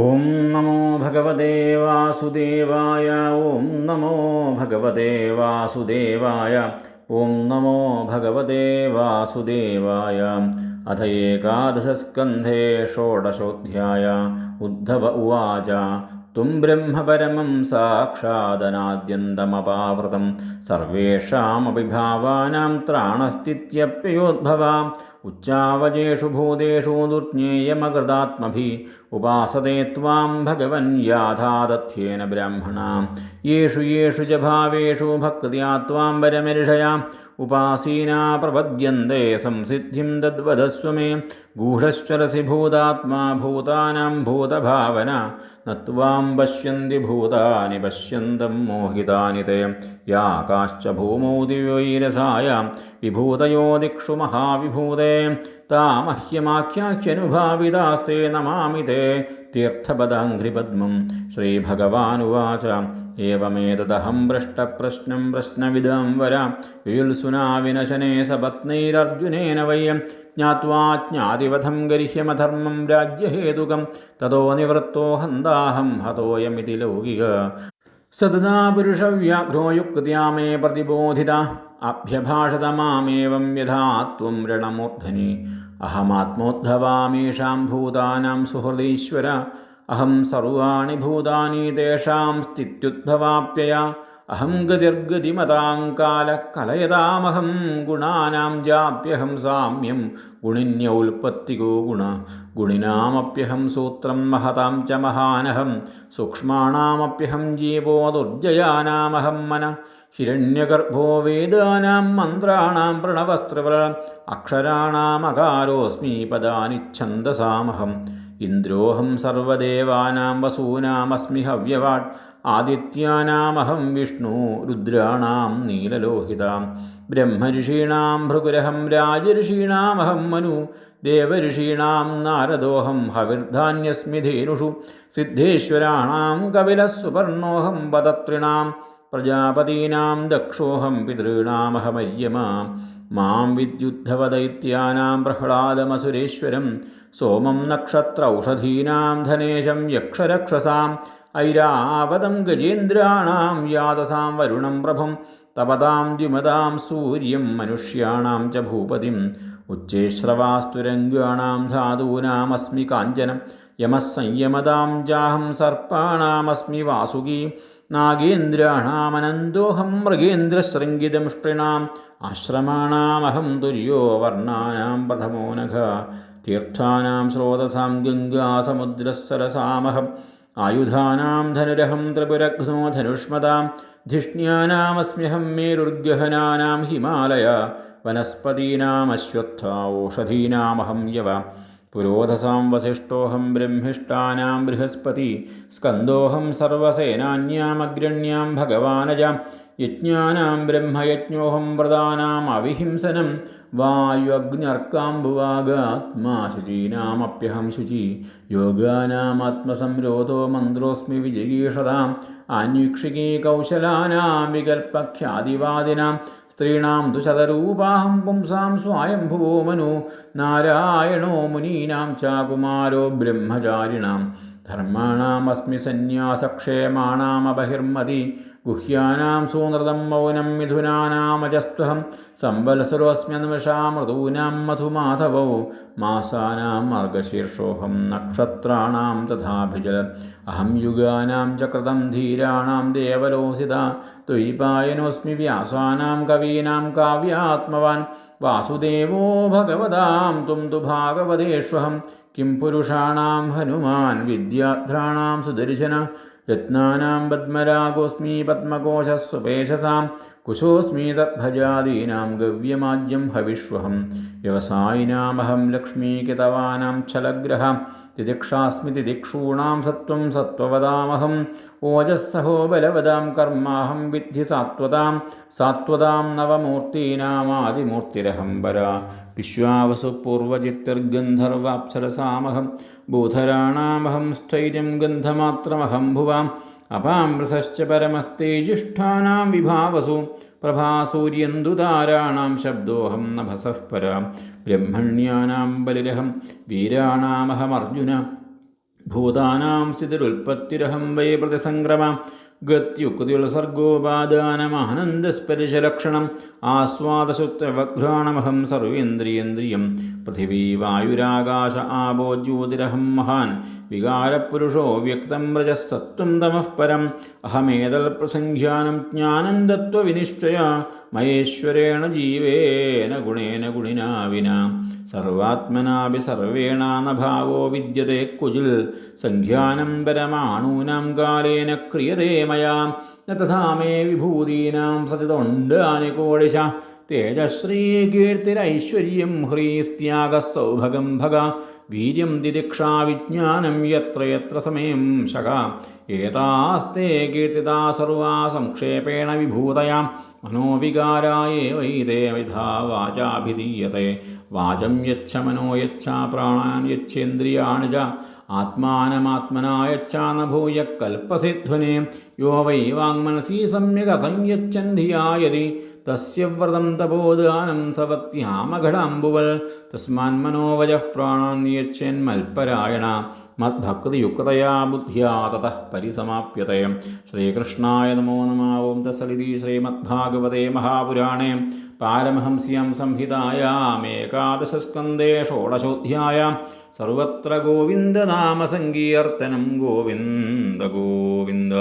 ഓം നമോ ഭഗവതേ വാസുദേവായ ഓം നമോ ഭഗവതേ വാസുദേവായ ഓം നമോ ഭഗവതേ വാസുദേവായ. അഥ ഏകാദശസ്കന്ധേ ഷോഡശോധ്യായ ഉദ്ധവ ഉവാച. ത്വം ബ്രഹ്മപരമം സാക്ഷാദനാദ്യന്തമപാവൃതം സർവേഷാമഭിഭാവാനാം ത്രാണസ്ഥിത്യപ്യയോദ്ഭവ. ഉച്ചാവചേഷു ഭൂതേഷു ദുർജ്ഞേയമകൃതാത്മഭി उपासते त्वां भगवन् याथा तथ्येन ब्राह्मणा। येषु येषु च भावेषु भक्त्या त्वां वरमिर्षया। उपासीना प्रपद्यन्ते संसिद्धिं तद्वधस्व मे। गूढश्चरसि भूतात्मा भूतानां भूतभावना। न त्वां पश्यन्ति भूतानि पश्यन्तं मोहितानि ते। याकाश्च भूमौ दिव्यैरसाय। विभूतयो दिक्षु महाविभूते। तामह्यमाख्याख्यनुभाविदास्ते नमामि ते तीर्थपदाङ्घ्रिपद्मं। श्रीभगवानुवाच। एवमेतदहं भ्रष्टप्रश्नं प्रश्नविदां वर। वियुल्सुना विनशने सपत्नैरर्जुनेन वै ज्ञात्वा ज्ञातिवधं गर्ह्यमधर्मं राज्यहेतुकं। ततो निवृत्तो हन्दाहं हतोऽयमिति लौकिक। सदना पुरुषव्याघ्रो युक्त्या मे प्रतिबोधिता। അഭ്യഭാഷത മാമേവം യഥാ ത്വം രണമൂർധനി. അഹമാത്മോദ്ഭവാമീഷാം ഭൂതാനാം സുഹൃദീശ്വര. അഹം സർവാണി ഭൂതാനി തേഷാം സ്ഥിത്യുദ്ഭവാപ്യയ അഹം ഗതിർഗതിമതാം കാല കലയതാമഹം ഗുണാനാം ജാപ്യഹം സാമ്യം ഗുണിന്യൗൽപ്പത്തികോ ഗുണ ഗുണിനാമപ്യഹം സൂത്രം മഹതാം ച മഹാനഹം സൂക്ഷ്മാണാമപ്യഹം ജീവോ ദുർജയാനാമഹം മന ഹിരണ്യഗർഭോ വേദാനാം മന്ത്രാണാം പ്രണവസ്ത്രവ അക്ഷരാണാമകാരോസ്മി പദാനി ഛന്ദസാമഹം ഇന്ദ്രോഹം സർവദേവാനാം വസൂനാമസ്മി ഹവ്യവാട് ആദിത്യാനാമഹം വിഷ്ണു രുദ്രാണാം നീലലോഹിതാം. ബ്രഹ്മഋഷീണാം ഭൃഗുരഹം രാജഋഷീണാമഹം മനു. ദേവഋഷീണാം നാരദോഹം ഹവിർധാന്യസ്മി ധേനുഷു സിദ്ധേശ്വരാണാം കപിലഃ വദത്രിണാം പ്രജാപതീനാം ദക്ഷോഹം പിതॄണാമഹമര്യമാ. മാം വിദ്യുദ്ധവദൈത്യാനാം പ്രഹ്ലാദമസുരേശ്വരം. സോമം നക്ഷത്രൗഷധീനാം ധനേശം യക്ഷരക്ഷസാം. ഐരാവതം ഗജേന്ദ്രാണാം യാതസാം വരുണം പ്രഭം തപതാം ദ്വിമതാം സൂര്യം മനുഷ്യാണാം ച ഭൂപതിം ഉച്ചേശ്രവാസ്തുരംഗാണാം ധാതൂനാമസ്മി കാഞ്ചനം യമസംയമതാം ജാഹം സർപ്പാണാമസ്മി വാസുകി നാഗേന്ദ്രാണാമനന്തോഹം മൃഗേന്ദ്രശൃംഗിതമുഷ്ടിണാം ആശ്രമാണാമഹം തുര്യോ വർണാനാം പ്രഥമോ നഘ തീർത്ഥാനാം സ്രോതസാം ഗംഗാസമുദ്രസരസാമഹം आयुधानां धनुरहं त्रिपुरघ्नो धनुष्मदां धिष्ण्यानामस्म्यहं मेरुर्गहनानां हिमालय वनस्पतीनामश्वत्था ओषधीनामहं यव। पुरोधसां वसिष्ठोऽहं ब्रह्मिष्टानां बृहस्पति, स्कन्दोऽहं सर्वसेनान्यामग्रण्यां भगवानजाम् യജ്ഞാനാം ബ്രഹ്മയജ്ഞോഹം വ്രതാനാം അവിഹിംസനം. വായുഅഗ്നർക്കാംബുവാഗാത്മാ ശുചീനാമപ്യഹം ശുചി യോഗാനാം യോഗാനാമാത്മസംരോധോ മന്ത്രോസ്മി വിജയീഷതാം. ആന്വീക്ഷികീ കൗശലാനാം വികൽപ്പഖ്യാതിവാദിനാം. സ്ത്രീണാം ദുശതരൂപാഹം പുംസാം സ്വായംഭുവോ മനു. നാരായണോ മുനീനാം ചാകുമാരോ ബ്രഹ്മചാരിണാം. ധർമാണാമസ്മി സന്യാസക്ഷേമാണാമബഹിർമതി. ഗുഹ്യാനാം സൂനൃതം മൗനം മിഥുനാനാമജസ്ത്വഹം സംവത്സരോസ്മ്യന്വശാമൃതൂനാം മധുമാധവൗ മാസാനാം മാർഗശീർഷോഹം നക്ഷത്രാണാം തഥാഭിജല അഹം യുഗാനാം ച കൃതം ധീരാണാം ദേവലോസിത ത്വയിപായനോസ്മി വ്യാസാനാം കവീനാം കാവ്യാത്മവാൻ വാസുദേവോ ഭഗവതാം ത്വം തു ഭാഗവതേഷ്വഹം കിം പുരുഷാണാം ഹനുമാൻ വിദ്യാധ്രാണാം സുദർശന രത്നാനാം പത്മരാഗോസ്മി പത്മകോശസ്വപേശസാം കുശോസ്മി തദ്ഭജാദീനാം ഗവ്യമാജ്യം ഹവിഷ്വഹം വ്യവസായിനാമഹം ലക്ഷ്മീകിതവാനാം ഛലഗ്രഹ തിദിക്ഷാസ്മി തിദിക്ഷൂണാം സത്വം സത്വവതാമഹം ഓജസ്സഹോ ബലവതാം കർമാഹം വിദ്ധി സാത്വതാം. സാത്വതാം നവമൂർത്തീനാമാതിമൂർത്തിരഹം പര വിശ്വാവസു പൂർവചിത്തിർഗന്ധർവാപ്സരസാമഹം ഭൂധരാണാമഹം സ്ഥൈര്യം ഗന്ധമാത്രമഹം ഭുവാം. അപാമൃസശ്ച പരമസ്തേജിഷ്ഠാനാം വിഭാവസു. പ്രഭാസൂര്യന്തുതാരാണാം ശബ്ദോഹം നഭസഃ പര. ബ്രഹ്മണ്യാനാം ബലിരഹം വീരാണാമഹമർജുന. ഭൂതാനാം സ്ഥിതിരുൽപ്പത്തിരഹം വൈ പ്രതിസംക്രമ. ഗത്യുക്തിയുൾസർഗോപാദാനമാനന്ദസ്പരിശലക്ഷണം ആസ്വാദശുത്രവഘ്രാണമഹം സർവേന്ദ്രിയേന്ദ്രിയം. പൃഥിവീ വായുരാകാശ ആപോ ജ്യോതിരഹം മഹാൻ. വികാരപുരുഷോ വ്യക്തം രജസത്വം തമഃ പരം. അഹമേതൽ പ്രസംഖ്യാനം ജ്ഞാനം തത്വവിനിശ്ചയ മഹേശ്വരേണ ജീവേന ഗുണേന ഗുണിനാ സർവാത്മനാഭി സർവാത്മനാപി സർവേണാനഭാവോ വിദ്യത്തെ കുചിൽ സംഖ്യാനം പരമാണൂനാം കാലേന ക്രിയതേ മയാ ന തഥാ മേ വിഭൂതീനാം സതിതൊണ്ടാനി കോടിശ ഹ്രീസ്ത്യാഗ സൗഭഗം ഭഗ. വീര്യം ദിദിക്ഷാ വിജ്ഞാനം യത്ര യത്ര സമയം ശക. ഏതാസ്തേ കീർത്തിതാ സർവാ സംക്ഷേപേണ വിഭൂതയാം. മനോവികാരായ വൈതേ വിധാ വാചാഭിധീയത്തെ വാചം യച്ഛ മനോ യച്ഛ പ്രാണാൻ യച്ഛേന്ദ്രിയാണ് ച. ആത്മാനമാത്മനാ ഭൂയ കൽപ്പസിധ്വനെ. യോ വൈ വാങ്മനസി സമ്യക് അസംയച്ഛൻ ധിയായതി തസ്യ വ്രതം തപോദാനം സവത്യാമഘടാംബുവൽ തസ്മാന്മനോവജഃ പ്രാണാൻ യച്ഛന്മൽപരായണ മദ്ഭക്തിയുക്തയാ ബുദ്ധ്യാ തതഃ പരിസമാപ്യത്തെ ശ്രീകൃഷ്ണായ നമോ നമാവും തസലിതി ശ്രീമദ്ഭാഗവതേ മഹാപുരാണേ പാരമഹംസ്യം സംഹിതായാമേകാദശസ്കന്ധേ ഷോഡശോധ്യായാം സർവത്ര ഗോവിന്ദനാമസങ്കീർത്തനം ഗോവിന്ദ ഗോവിന്ദ